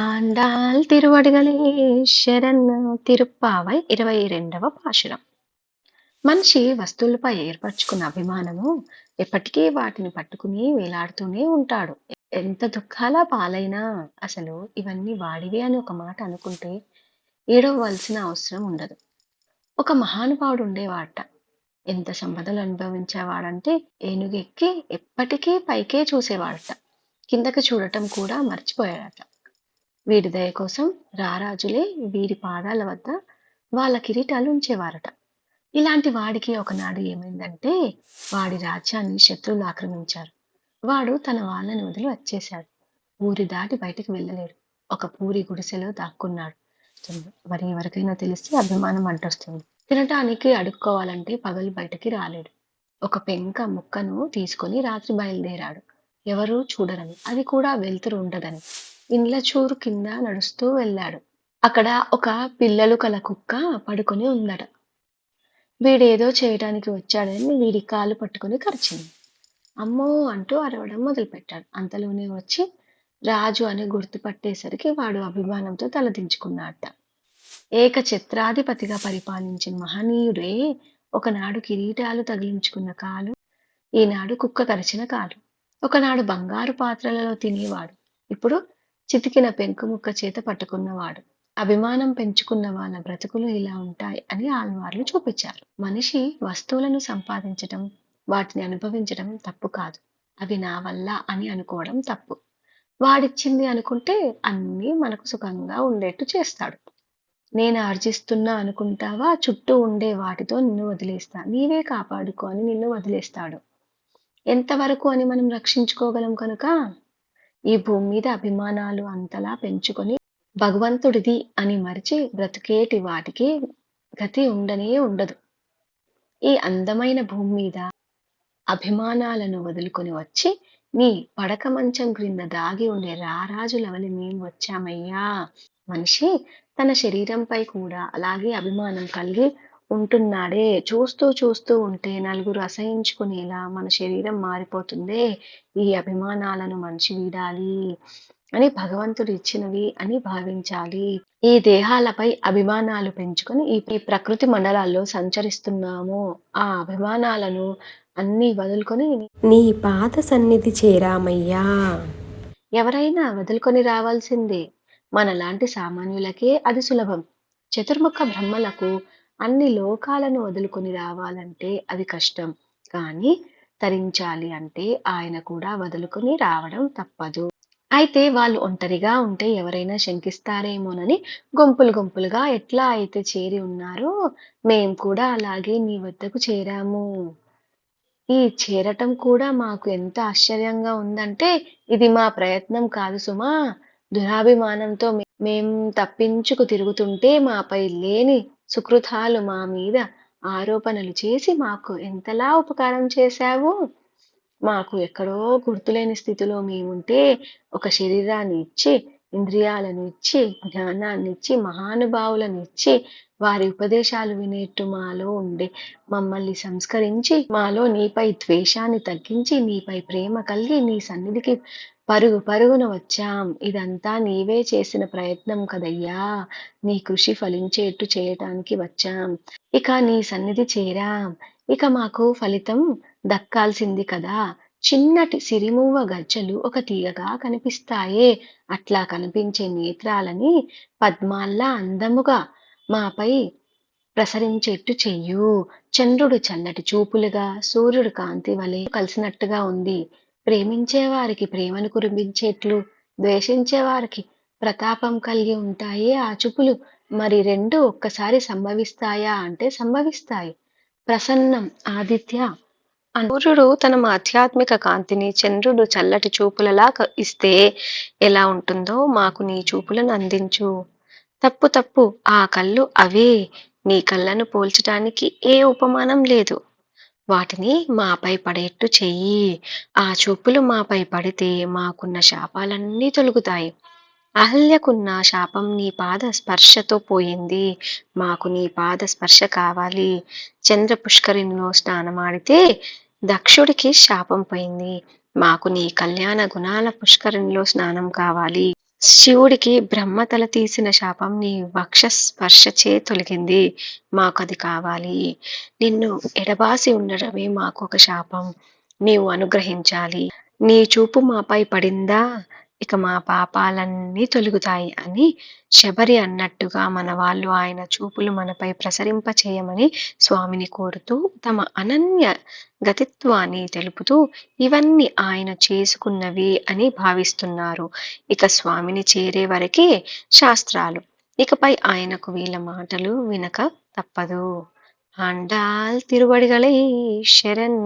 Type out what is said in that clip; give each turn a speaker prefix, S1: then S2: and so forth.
S1: ఆండాల్ திருவடிகளே శరణ్ తిరుప్పావై ఇరవై రెండవ పాశురం. మనిషి వస్తువులపై ఏర్పరచుకున్న అభిమానము ఎప్పటికీ వాటిని పట్టుకుని వేలాడుతూనే ఉంటాడు. ఎంత దుఃఖాల పాలైనా అసలు ఇవన్నీ వాడివి అని ఒక మాట అనుకుంటే ఏడవలసిన అవసరం ఉండదు. ఒక మహానుభావుడు ఉండేవాట ఎంత సంపదలు అనుభవించేవాడంటే ఏనుగెక్కి ఎప్పటికీ పైకే చూసేవాడట. కిందకి చూడటం కూడా మర్చిపోయాడట. వీడి దయ కోసం రారాజులే వీరి పాదాల వద్ద వాళ్ళ కిరీటాలు ఉంచేవారట. ఇలాంటి వాడికి ఒకనాడు ఏమైందంటే వాడి రాజ్యాన్ని శత్రువులు ఆక్రమించారు. వాడు తన వాళ్ళని వదిలి వచ్చేశాడు. ఊరి దాటి బయటకు వెళ్ళలేడు. ఒక పూరి గుడిసెలో దాక్కున్నాడు. మరి ఎవరికైనా తెలిస్తే అభిమానం అంటొస్తుంది. తినటానికి అడుక్కోవాలంటే పగలు బయటకి రాలేడు. ఒక పెంక ముక్కను తీసుకొని రాత్రి బయలుదేరాడు. ఎవరూ చూడరని అది కూడా వెలుతురు ఉండదని. ఇండ్ల చూరు కింద నడుస్తూ వెళ్ళాడు. అక్కడ ఒక పిల్లలు కల కుక్క పడుకొని ఉందట. వీడేదో చేయడానికి వచ్చాడని వీడి కాలు పట్టుకుని కరిచింది. అమ్మో అంటూ అరవడం మొదలుపెట్టాడు. అంతలోనే వచ్చి రాజు అని గుర్తుపట్టేసరికి వాడు అభిమానంతో తలదించుకున్నాడట ఏక చిత్రాధిపతిగా పరిపాలించిన మహనీయుడే ఒకనాడు కిరీటాలు తగిలించుకున్న కాలు ఈనాడు కుక్క కరిచిన కాలు. ఒకనాడు బంగారు పాత్రలలో తినేవాడు. ఇప్పుడు చితికిన పెంకు ముక్క చేత పట్టుకున్నవాడు. అభిమానం పెంచుకున్న వాళ్ళ బ్రతుకులు ఇలా ఉంటాయి అని ఆల్వార్లు చూపించారు. మనిషి వస్తువులను సంపాదించటం వాటిని అనుభవించడం తప్పు కాదు. అవి నా వల్ల అని అనుకోవడం తప్పు. వాడిచ్చింది అనుకుంటే అన్నీ మనకు సుఖంగా ఉండేట్టు చేస్తాడు. నేను ఆర్జిస్తున్నా అనుకుంటావా? చుట్టూ ఉండే వాటితో నిన్ను వదిలేస్తా. నీవే కాపాడుకో అని నిన్ను వదిలేస్తాడు. ఎంతవరకు అని మనం రక్షించుకోగలం కనుక? ఈ భూమి మీద అభిమానాలు అంతలా పెంచుకొని భగవంతుడిది అని మరిచి బ్రతికేటి వాటికి గతి ఉండనే ఉండదు. ఈ అందమైన భూమి మీద అభిమానాలను వదులుకొని వచ్చి నీ పడక మంచం క్రింద దాగి ఉండే రారాజులవలి మేము వచ్చామయ్యా. మనిషి తన శరీరంపై కూడా అలాగే అభిమానం కలిగి ఉంటున్నాడే. చూస్తూ చూస్తూ ఉంటే నలుగురు అసహించుకునేలా మన శరీరం మారిపోతుందే. ఈ అభిమానాలను మనిషి వీడాలి అని భగవంతుడు ఇచ్చినవి అని భావించాలి. ఈ దేహాలపై అభిమానాలు పెంచుకొని ఈ ప్రకృతి మండలాల్లో సంచరిస్తున్నాము. ఆ అభిమానాలను అన్ని వదులుకొని
S2: నీ పాత సన్నిధి చేరామయ్యా.
S1: ఎవరైనా వదులుకొని రావాల్సిందే. మనలాంటి సామాన్యులకే అది సులభం. చతుర్ముఖ బ్రహ్మలకు అన్ని లోకాలను వదులుకొని రావాలంటే అది కష్టం. కానీ తరించాలి అంటే ఆయన కూడా వదులుకొని రావడం తప్పదు. అయితే వాళ్ళు ఒంటరిగా ఉంటే ఎవరైనా శంకిస్తారేమోనని గుంపులు గుంపులుగా ఎట్లా అయితే చేరి ఉన్నారో మేం కూడా అలాగే మీ వద్దకు చేరాము. ఈ చేరటం కూడా మాకు ఎంత ఆశ్చర్యంగా ఉందంటే ఇది మా ప్రయత్నం కాదు సుమా. దురాభిమానంతో మేం తప్పించుకు తిరుగుతుంటే మాపై లేని సుకృతాలు మా మీద ఆరోపణలు చేసి మాకు ఎంతలా ఉపకారం చేశావు? మాకు ఎక్కడో గుర్తులేని స్థితిలో మేముంటే ఒక శరీరాన్ని ఇచ్చి ఇంద్రియాలను ఇచ్చి జ్ఞానాన్ని ఇచ్చి మహానుభావులను ఇచ్చి వారి ఉపదేశాలు వినేట్టు మాలో ఉండే మమ్మల్ని సంస్కరించి మాలో నీపై ద్వేషాన్ని తగ్గించి నీపై ప్రేమ కలిగి నీ సన్నిధికి పరుగు పరుగున వచ్చాం. ఇదంతా నీవే చేసిన ప్రయత్నం కదయ్యా. నీ కృషి ఫలించేట్టు చేయటానికి వచ్చాం. ఇక నీ సన్నిధి చేరాం. ఇక మాకు ఫలితం దక్కాల్సింది కదా. చిన్నటి సిరిమువ్వ గజ్జలు ఒక తీగగా కనిపిస్తాయే. అట్లా కనిపించే నేత్రాలని పద్మాల్లా అందముగా మాపై ప్రసరించేట్టు చెయ్యు. చంద్రుడు చల్లటి చూపులుగా సూర్యుడు కాంతి వలె కలిసినట్టుగా ఉంది. ప్రేమించే వారికి ప్రేమను కురిపించేట్లు ద్వేషించే వారికి ప్రతాపం కలిగి ఉంటాయే ఆ చూపులు. మరి రెండు ఒక్కసారి సంభవిస్తాయా అంటే సంభవిస్తాయి. ప్రసన్నం ఆదిత్య. సూర్యుడు తన ఆధ్యాత్మిక కాంతిని చంద్రుడు చల్లటి చూపులలా ఇస్తే ఎలా ఉంటుందో మాకు నీ చూపులను అందించు. తప్పు తప్పు ఆ కళ్ళు అవే. నీ కళ్ళను పోల్చటానికి ఏ ఉపమానం లేదు. వాటిని మాపై పడేట్టు చెయ్యి. ఆ చూపులు మాపై పడితే మాకున్న శాపాలన్నీ తొలుగుతాయి. అహల్యకున్న శాపం నీ పాద స్పర్శతో పోయింది. మాకు నీ పాద స్పర్శ కావాలి. చంద్ర పుష్కరిణిలో స్నానమాడితే దక్షుడికి శాపం పోయింది. మాకు నీ కళ్యాణ గుణాల పుష్కరిణిలో స్నానం కావాలి. శివుడికి బ్రహ్మ తల తీసిన శాపం నీ వక్ష స్పర్శచే తొలగింది. అది కావాలి. నిన్ను ఎడబాసి ఉండడమే మాకొక శాపం. నీవు అనుగ్రహించాలి. నీ చూపు మాపై పడిందా? ఇక మా పాపాలన్నీ తొలుగుతాయి అని శబరి అన్నట్టుగా మన వాళ్ళు ఆయన చూపులు మనపై ప్రసరింప చేయమని స్వామిని కోరుతూ తమ అనన్య గతిత్వాన్ని తెలుపుతూ ఇవన్నీ ఆయన చేసుకున్నవి అని భావిస్తున్నారు. ఇక స్వామిని చేరే వరకే శాస్త్రాలు. ఇకపై ఆయనకు వీళ్ళ మాటలు వినక తప్పదు. ఆండాల్ తిరువడిగలై శరణ్